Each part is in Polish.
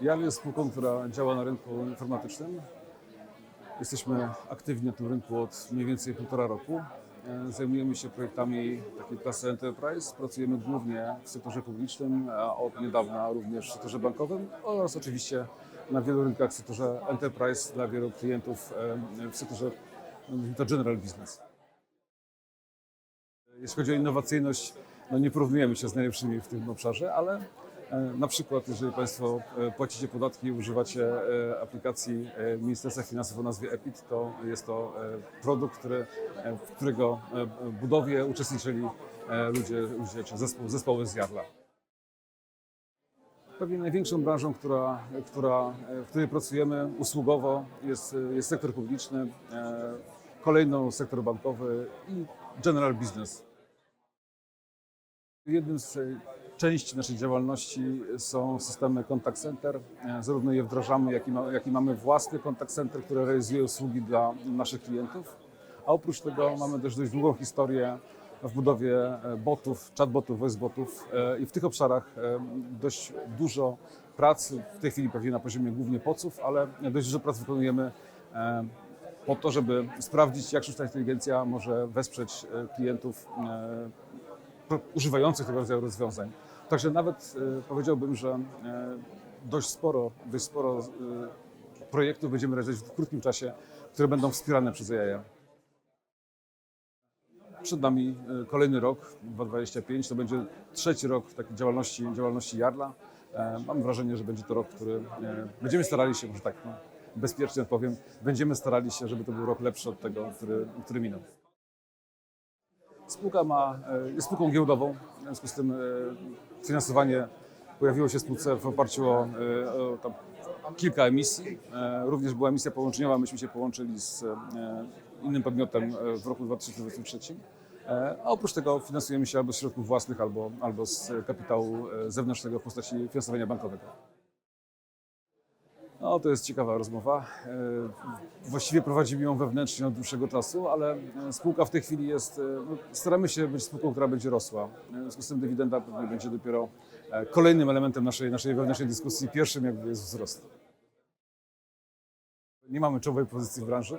JAL jest spółką, która działa na rynku informatycznym. Jesteśmy aktywni na tym rynku od mniej więcej półtora roku. E, Zajmujemy się projektami takiej klasy Enterprise. Pracujemy głównie w sektorze publicznym, a od niedawna również w sektorze bankowym oraz oczywiście na wielu rynkach w sektorze Enterprise dla wielu klientów e, w sektorze no, to general business. Jeśli chodzi o innowacyjność, no nie porównujemy się z najlepszymi w tym obszarze, ale e, na przykład, jeżeli Państwo e, płacicie podatki i używacie e, aplikacji e, Ministerstwa Finansów o nazwie EPIT, to jest to e, produkt, który, e, w którego e, budowie uczestniczyli e, ludzie, ludzie czy zespół, zespoły z Jarla. Pewnie największą branżą, która, która, e, w której pracujemy usługowo jest, jest sektor publiczny, e, kolejną sektor bankowy i general business. Jednym z e, części naszej działalności są systemy contact center. E, Zarówno je wdrażamy, jak i, ma, jak i mamy własny contact center, które realizuje usługi dla naszych klientów. A oprócz tego mamy też dość długą historię w budowie e, botów, chatbotów, voicebotów e, i w tych obszarach dość dużo pracy, w tej chwili pewnie na poziomie głównie poców, ale dość dużo pracy wykonujemy po to, żeby sprawdzić, jak sztuczna inteligencja może wesprzeć klientów używających tego rodzaju rozwiązań. Także nawet e, powiedziałbym, że e, dość sporo, dość sporo e, projektów będziemy realizować w krótkim czasie, które będą wspierane przez AI. Przed nami kolejny rok, 2025, to będzie trzeci rok takiej działalności, działalności Jarla. Mam wrażenie, że będzie to rok, który będziemy starali się, może tak no, bezpiecznie odpowiem, będziemy starali się, żeby to był rok lepszy od tego, który, który minął. Spółka ma, e, jest spółką giełdową, w związku z tym e, finansowanie pojawiło się w spółce w oparciu o, e, o tam kilka emisji. Również była emisja połączeniowa, myśmy się połączyli z innym podmiotem w roku 2023. E, A oprócz tego finansujemy się albo z środków własnych, albo, albo z kapitału zewnętrznego w postaci finansowania bankowego. No, to jest ciekawa rozmowa. E, Właściwie prowadzimy ją wewnętrznie od dłuższego czasu, ale e, spółka w tej chwili jest. e, No, staramy się być spółką, która będzie rosła. W związku z tym dywidenda pewnie będzie dopiero kolejnym elementem naszej, naszej wewnętrznej dyskusji. Pierwszym jakby jest wzrost. Nie mamy czołowej pozycji w branży,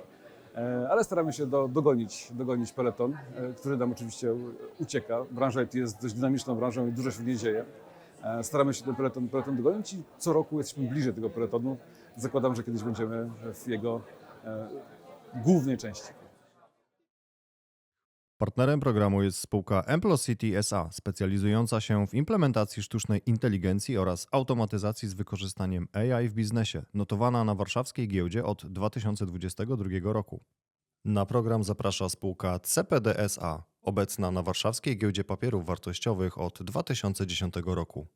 ale staramy się do, dogonić, dogonić peleton, który nam oczywiście ucieka. Branża IT jest dość dynamiczną branżą i dużo się w niej dzieje. E, Staramy się ten peleton, peleton dogonić i co roku jesteśmy bliżej tego peletonu. Zakładam, że kiedyś będziemy w jego e, głównej części. Partnerem programu jest spółka Emplocity SA, specjalizująca się w implementacji sztucznej inteligencji oraz automatyzacji z wykorzystaniem AI w biznesie, notowana na warszawskiej giełdzie od 2022 roku. Na program zaprasza spółka CPD SA, obecna na warszawskiej giełdzie papierów wartościowych od 2010 roku.